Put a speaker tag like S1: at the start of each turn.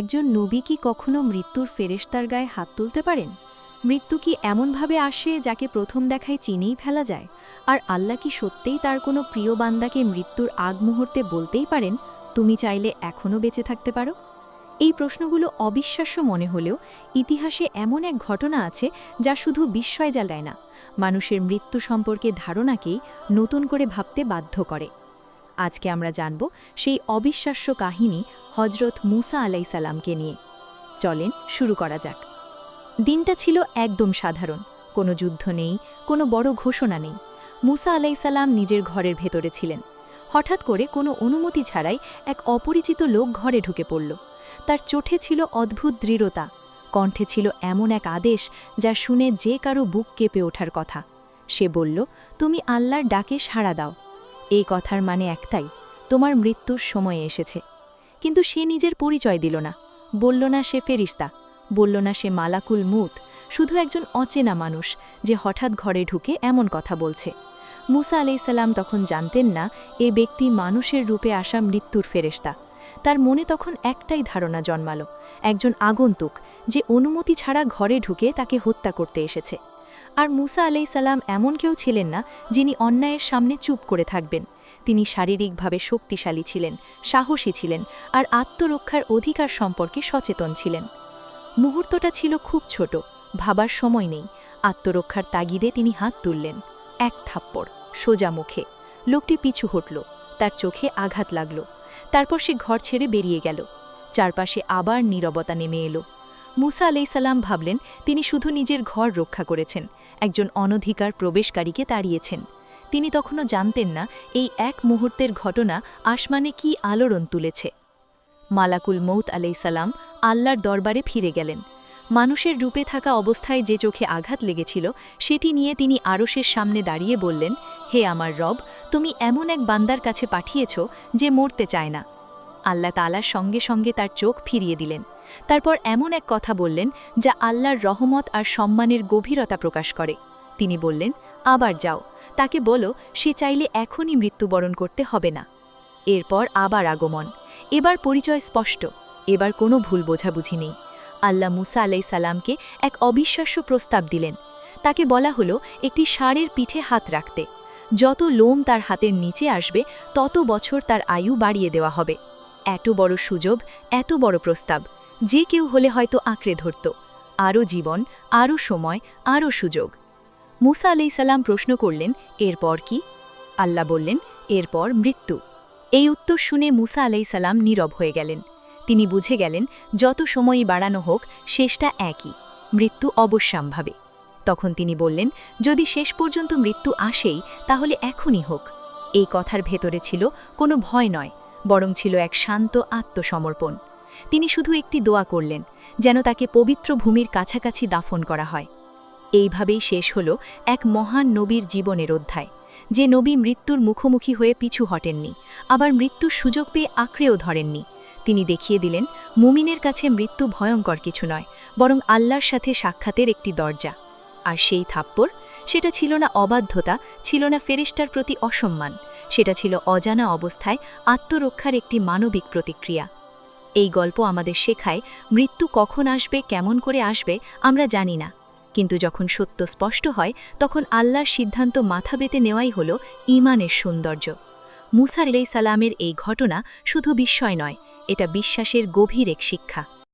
S1: একজন নবী কি কখনো মৃত্যুর ফেরেশতার গায়ে হাত তুলতে পারেন? মৃত্যু কি এমনভাবে আসে যাকে প্রথম দেখায় চিনেই ফেলা যায়? আর আল্লাহ কি সত্যিই তার কোনো প্রিয় বান্দাকে মৃত্যুর আগ মুহূর্তে বলতেই পারেন, তুমি চাইলে এখনও বেঁচে থাকতে পারো এই প্রশ্নগুলো অবিশ্বাস্য মনে হলেও ইতিহাসে এমন এক ঘটনা আছে যা শুধু বিস্ময় জ্বালায় না, মানুষের মৃত্যু সম্পর্কে ধারণাকেই নতুন করে ভাবতে বাধ্য করে। আজকে আমরা জানব সেই অবিশ্বাস্য কাহিনী হজরত মুসা আলাইসাল্লামকে নিয়ে। চলেন শুরু করা যাক। দিনটা ছিল একদম সাধারণ। কোনো যুদ্ধ নেই, কোনো বড় ঘোষণা নেই। মুসা আলাইসাল্লাম নিজের ঘরের ভেতরে ছিলেন। হঠাৎ করে কোনো অনুমতি ছাড়াই এক অপরিচিত লোক ঘরে ঢুকে পড়ল। তার চোখে ছিল অদ্ভুত দৃঢ়তা, কণ্ঠে ছিল এমন এক আদেশ যা শুনে যে কারও বুক কেঁপে ওঠার কথা। সে বলল, তুমি আল্লাহর ডাকে সাড়া দাও। এই কথার মানে একটাই, তোমার মৃত্যুর সময় এসেছে। কিন্তু সে নিজের পরিচয় দিল না। বলল না সে ফেরিস্তা, বলল না সে মালাকুল মুত শুধু একজন অচেনা মানুষ যে হঠাৎ ঘরে ঢুকে এমন কথা বলছে। মুসা আলাইসাল্লাম তখন জানতেন না এ ব্যক্তি মানুষের রূপে আসা মৃত্যুর ফেরেস্তা তার মনে তখন একটাই ধারণা জন্মালো, একজন আগন্তুক যে অনুমতি ছাড়া ঘরে ঢুকে তাকে হত্যা করতে এসেছে। আর মুসা আলাই সালাম এমন কেউ ছিলেন না যিনি অন্যায়ের সামনে চুপ করে থাকবেন। তিনি শারীরিকভাবে শক্তিশালী ছিলেন, সাহসী ছিলেন আর আত্মরক্ষার অধিকার সম্পর্কে সচেতন ছিলেন। মুহূর্তটা ছিল খুব ছোট, ভাবার সময় নেই। আত্মরক্ষার তাগিদে তিনি হাত তুললেন, এক থাপ্পড়, সোজা মুখে। লোকটি পিছু হটল, তার চোখে আঘাত লাগল। তারপর সে ঘর ছেড়ে বেরিয়ে গেল। চারপাশে আবার নীরবতা নেমে এলো। মুসা আলাইসাল্লাম ভাবলেন, তিনি শুধু নিজের ঘর রক্ষা করেছেন, একজন অনধিকার প্রবেশকারীকে তাড়িয়েছেন। তিনি তখনও জানতেন না, এই এক মুহূর্তের ঘটনা আসমানে কি আলোড়ন তুলেছে। মালাকুল মৌত আলাইসাল্লাম আল্লাহর দরবারে ফিরে গেলেন। মানুষের রূপে থাকা অবস্থায় যে চোখে আঘাত লেগেছিল, সেটি নিয়ে তিনি আরশের সামনে দাঁড়িয়ে বললেন, হে আমার রব, তুমি এমন এক বান্দার কাছে পাঠিয়েছ যে মরতে চায় না। আল্লাহ তালার সঙ্গে সঙ্গে তার চোখ ফিরিয়ে দিলেন। তারপর এমন এক কথা বললেন, যা আল্লাহর রহমত আর সম্মানের গভীরতা প্রকাশ করে। তিনি বললেন, আবার যাও। তাকে বলো, সে চাইলে এখনই মৃত্যুবরণ করতে হবে না। এরপর আবার আগমন। এবার পরিচয় স্পষ্ট। এবার কোনো ভুল বোঝাবুঝি নেই। আল্লাহ মুসা আলাই সালামকে এক অবিশ্বাস্য প্রস্তাব দিলেন। তাকে বলা হলো, একটি ষাঁড়ের পিঠে হাত রাখতে। যত লোম তার হাতের নিচে আসবে, তত বছর তার আয়ু বাড়িয়ে দেওয়া হবে। এত বড় সুযোগ, এত বড় প্রস্তাব। যে কেউ হলে হয়তো আঁকড়ে ধরত। আরও জীবন, আরও সময়, আরও সুযোগ। মুসা আলাই সালাম প্রশ্ন করলেন, এরপর কি? আল্লাহ বললেন, এরপর মৃত্যু। এই উত্তর শুনে মুসা আলাই সালাম নীরব হয়ে গেলেন। তিনি বুঝে গেলেন, যত সময়ই বাড়ানো হোক, শেষটা একই, মৃত্যু অবশ্যম্ভাবে। তখন তিনি বললেন, যদি শেষ পর্যন্ত মৃত্যু আসেই, তাহলে এখনই হোক। এই কথার ভেতরে ছিল কোনো ভয় নয় বরং ছিল এক শান্ত আত্মসমর্পণ। তিনি শুধু একটি দোয়া করলেন, যেন তাকে পবিত্র ভূমির কাছাকাছি দাফন করা হয়। এইভাবেই শেষ হল এক মহান নবীর জীবনের অধ্যায়, যে নবী মৃত্যুর মুখোমুখি হয়ে পিছু হটেননি, আবার মৃত্যুর সুযোগ পেয়ে আঁকড়েও ধরেননি। তিনি দেখিয়ে দিলেন, মুমিনের কাছে মৃত্যু ভয়ঙ্কর কিছু নয়, বরং আল্লাহর সাথে সাক্ষাতের একটি দরজা। আর সেই থাপ্পড়, সেটা ছিল না অবাধ্যতা, ছিল না ফেরিস্টার প্রতি অসম্মান। সেটা ছিল অজানা অবস্থায় আত্মরক্ষার একটি মানবিক প্রতিক্রিয়া। এই গল্প আমাদের শেখায় মৃত্যু কখন আসবে, কেমন করে আসবে, আমরা জানি না। কিন্তু যখন সত্য স্পষ্ট হয়, তখন আল্লাহর সিদ্ধান্ত মাথা বেতে নেওয়াই হল ইমানের সৌন্দর্য। মুসার সালামের এই ঘটনা শুধু বিস্ময় নয়, এটা বিশ্বাসের গভীর এক শিক্ষা।